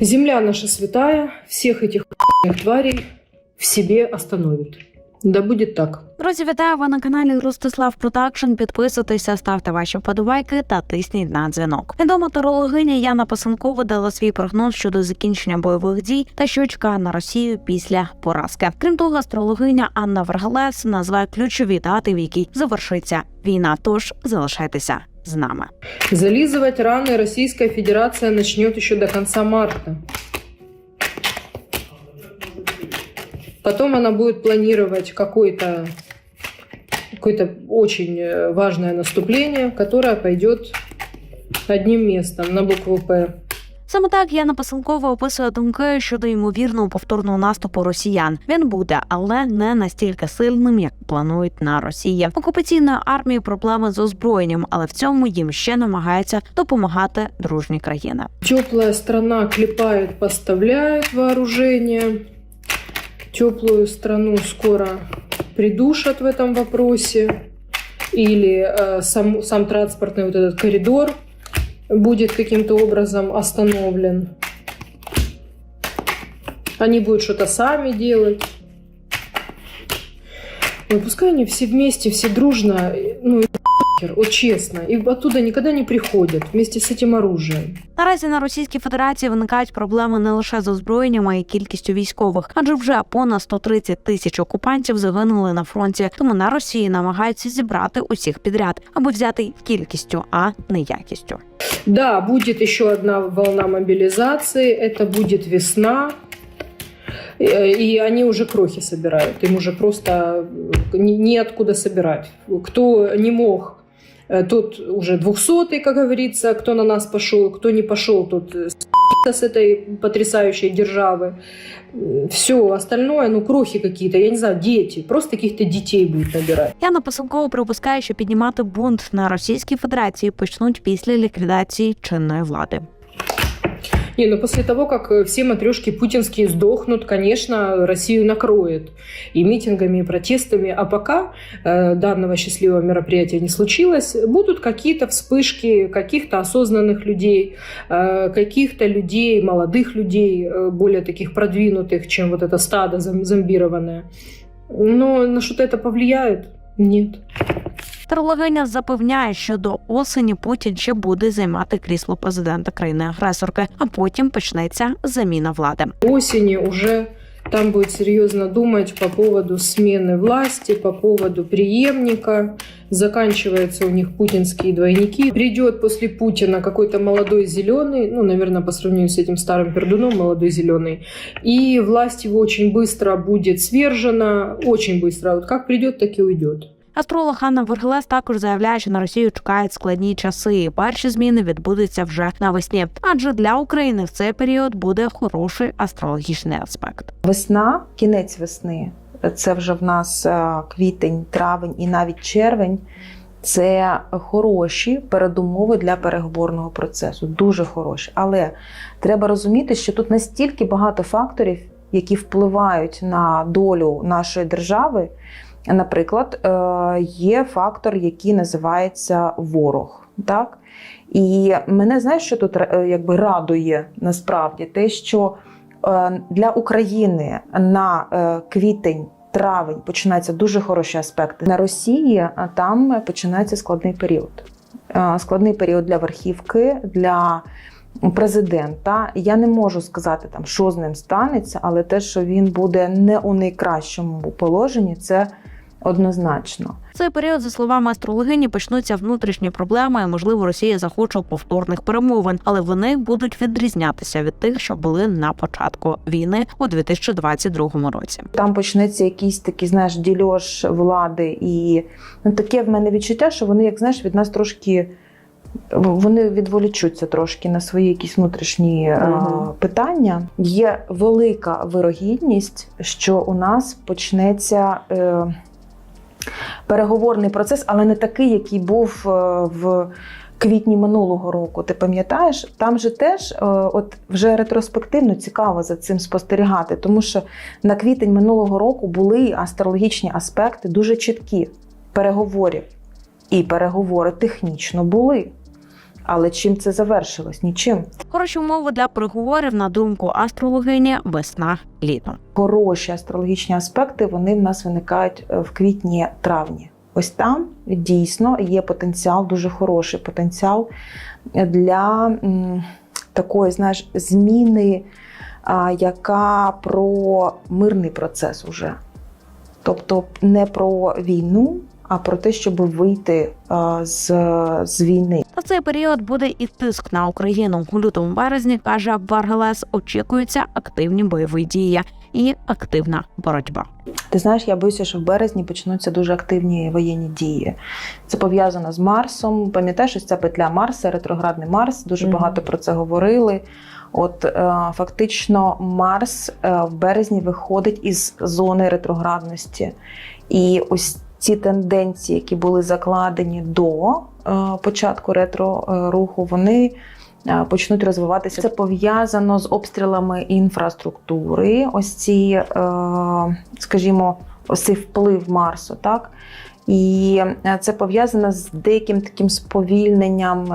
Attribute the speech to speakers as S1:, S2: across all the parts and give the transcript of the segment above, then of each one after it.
S1: Земля наша святая, всех этих тварей в себе остановит. Да будет так.
S2: Друзі, вітаю ви на каналі Ростислав Продакшн. Підписуйтеся, ставте ваші вподобайки та тисніть на дзвінок. Відома тарологиня Яна Пасенкова дала свій прогноз щодо закінчення бойових дій та що чекає на Росію після поразки. Крім того, астрологиня Анна Варгалес назве ключові дати, в якій завершиться війна. Тож залишайтеся нами.
S1: Зализывать раны Российская Федерация начнет еще до конца марта. Потом она будет планировать какое-то какое-то очень э, важное наступление, которое пойдет одним местом на букву П.
S2: Саме так Яна Пасенкова описує думки щодо ймовірного повторного наступу росіян. Він буде, але не настільки сильним, як планують на Росії. Окупаційної армії проблеми з озброєнням, але в цьому їм ще намагаються допомагати дружні країни.
S1: Теплая страна клепает, поставляет вооружение. Теплую страну скоро придушат в этом вопросе. Или э, сам, сам транспортный вот этот коридор будет каким-то образом остановлен. Они будут что-то сами делать. Ой, пускай они все вместе, все дружно, ну и похер, вот честно. И оттуда никогда не приходят вместе с этим оружием.
S2: Наразі на Російській Федерації виникають проблеми не лише з озброєнням, а й кількістю військових, адже вже понад 130 тисяч окупантів загинули на фронті. Тому на Росії намагаються зібрати усіх підряд, аби взяти кількістю, а не якістю.
S1: Да, будет еще одна волна мобилизации, это будет весна. Э, И они уже крохи собирают, им уже просто э, не- неоткуда собирать. Кто не мог, э, тот уже двухсотый, как говорится, кто на нас пошел, кто не пошел, тот э, с***ся с этой потрясающей державы. Все остальное, ну, крохи какие-то, я не знаю, дети, просто каких-то детей будет набирать.
S2: Яна Пасенкова припускає, що піднімати бунт на Російській Федерації почнуть після ліквідації чинної влади.
S1: Не, ну после того, как э, все матрешки путинские сдохнут, конечно, Россию накроет и митингами, и протестами. А пока э, данного счастливого мероприятия не случилось, будут какие-то вспышки каких-то осознанных людей, э, каких-то людей, молодых людей, э, более таких продвинутых, чем вот это стадо зом- зомбированное. Но на что-то это повлияет? Нет.
S2: Тарологиня запевняє, що до осені Путін ще буде займати крісло президента країни-агресорки, а потім почнеться заміна влади.
S1: осени уже там будет серьезно думать по поводу смены власти, по поводу преемника. Заканчиваются у них путинские двойники. Придет после Путина какой-то молодой зеленый, ну, наверное, по сравнению с этим старым пердуном молодой зеленый, и власть его очень быстро будет свержена, очень быстро. Вот как придет, так и уйдет.
S2: Астролог Анна Вергелес також заявляє, що на Росію чекають складні часи. і Перші зміни відбудуться вже навесні, адже для України в цей період буде хороший астрологічний аспект.
S3: Весна, кінець весни, це вже в нас е, квітень, травень і навіть червень. Це хороші передумови для переговорного процесу, дуже хороші. Але треба розуміти, що тут настільки багато факторів, які впливають на долю нашої держави. Наприклад, е, є фактор, який називається ворог. Так? І мене знаєш, що тут е, якби радує насправді те, що е, для України на квітень. Травень починаються дуже хороші аспекти. На Росії там починається складний період. Складний період для верхівки, для президента. Я не можу сказати, там, що з ним станеться, але те, що він буде не у найкращому положенні, це однозначно.
S2: В цей період, за словами астрологині, почнуться внутрішні проблеми. і, Можливо, Росія захоче повторних перемовин, але вони будуть відрізнятися від тих, що були на початку війни у 2022 році.
S3: Там почнеться якийсь такий, знаєш, дільош влади, і ну, таке в мене відчуття, що вони, як знаєш, від нас трошки. Вони відволічуться трошки на свої якісь внутрішні е,
S1: Мгм.
S3: питання. Є велика вирогідність, що у нас почнеться е, переговорний процес, але не такий, який був е, в квітні минулого року. Ти пам'ятаєш, там же теж е, от вже ретроспективно цікаво за цим спостерігати, тому що на квітень минулого року були астрологічні аспекти дуже чіткі переговорів. І переговори технічно були. Але чим це завершилось? Нічим.
S2: Хороші умови для переговорів на думку астрологині весна літо.
S3: Хороші астрологічні аспекти вони в нас виникають е, в квітні-травні. Ось там дійсно є потенціал, дуже хороший потенціал для такої, знаєш, зміни, яка про мирний процес уже. Тобто не про війну, а про те, щоб вийти з, з війни.
S2: Та в цей період буде і тиск на Україну. У лютому березні каже Варгелес, очікуються активні бойові дії і активна боротьба.
S3: Ти знаєш, я боюся, що в березні почнуться дуже активні воєнні дії. Це пов'язано з Марсом. Пам'ятаєш, ось ця петля Марса, ретроградний Марс. Дуже
S1: Мгм.
S3: багато про це говорили. От е, фактично, Марс е, в березні виходить із зони ретроградності. І ось ці тенденції, які були закладені до е, початку ретро е, руху, вони е, почнуть розвиватися. Це пов'язано з обстрілами інфраструктури. Ось ці, скажімо, ось цей вплив Марсу, так. І це пов'язано з деяким таким сповільненням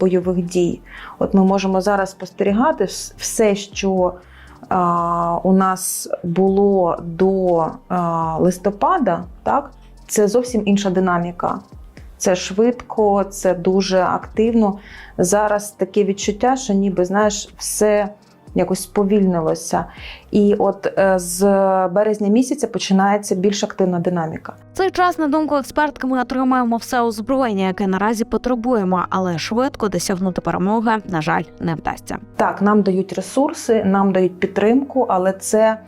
S3: бойових дій. От ми можемо зараз спостерігати все, що у нас було до листопада, так, це зовсім інша динаміка. Це швидко, це дуже активно. Зараз таке відчуття, що ніби знаєш, все якось сповільнилося. І от е, з березня місяця починається більш активна динаміка.
S2: В Цей час, на думку експертки, ми отримаємо все озброєння, яке наразі потребуємо, але швидко досягнути перемоги, на жаль, не вдасться.
S3: Так, нам дають ресурси, нам дають підтримку, але це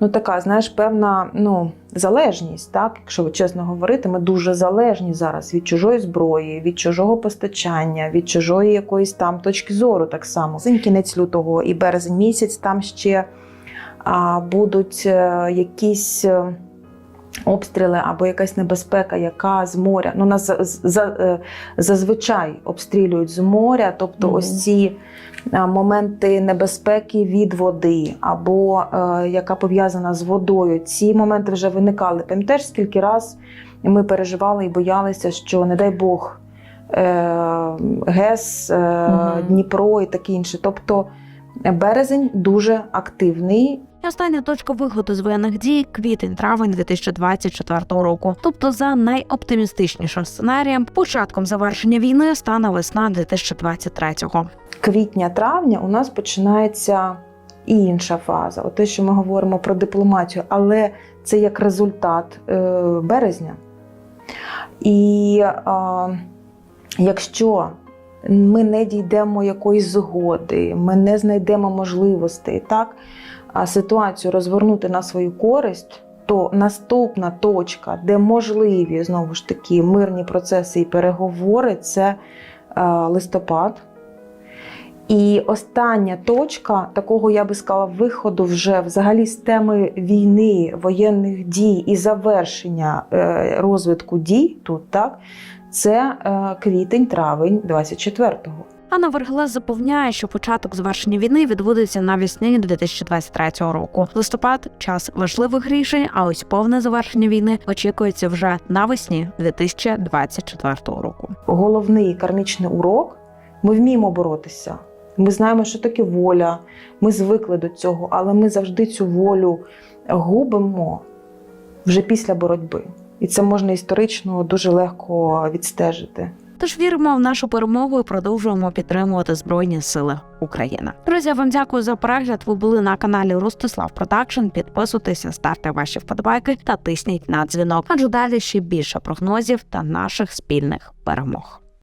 S3: ну така, знаєш, певна ну, залежність. Так, якщо чесно говорити, ми дуже залежні зараз від чужої зброї, від чужого постачання, від чужої якоїсь там точки зору. Так само Зим кінець лютого і березень місяць там ще а, будуть е, якісь. Обстріли або якась небезпека, яка з моря. Ну, нас за, за, е, зазвичай обстрілюють з моря, тобто
S1: Мгм.
S3: ось ці е, моменти небезпеки від води, або е, яка пов'язана з водою. Ці моменти вже виникали. Пам'ятаєш, скільки раз ми переживали і боялися, що, не дай Бог, е, ГЕС, е,
S1: Мгм.
S3: Дніпро і таке інше. Тобто березень дуже активний.
S2: І остання точка виходу з воєнних дій квітень-травень 2024 року. Тобто, за найоптимістичнішим сценарієм, початком завершення війни стане весна 2023-го.
S3: квітня-травня у нас починається і інша фаза. От те, що ми говоримо про дипломатію, але це як результат е, березня. І е, якщо ми не дійдемо якоїсь згоди, ми не знайдемо можливостей так, ситуацію розвернути на свою користь. То наступна точка, де можливі знову ж таки мирні процеси і переговори, це е, листопад. І остання точка такого, я би сказала, виходу вже взагалі з теми війни, воєнних дій і завершення е, розвитку дій тут, так, це е, квітень-травень 24-го.
S2: Анна Вергелес запевняє, що початок завершення війни відбудеться навесні 2023 року. Листопад час важливих рішень, а ось повне завершення війни очікується вже навесні 2024 року.
S3: Головний кармічний урок ми вміємо боротися. Ми знаємо, що таке воля, ми звикли до цього, але ми завжди цю волю губимо вже після боротьби. І це можна історично дуже легко відстежити.
S2: Тож віримо в нашу перемогу і продовжуємо підтримувати Збройні Сили України. Друзі, я вам дякую за перегляд. Ви були на каналі Ростислав Продакшн. Підписуйтеся, ставте ваші вподобайки та тисніть на дзвінок. Адже далі ще більше прогнозів та наших спільних перемог.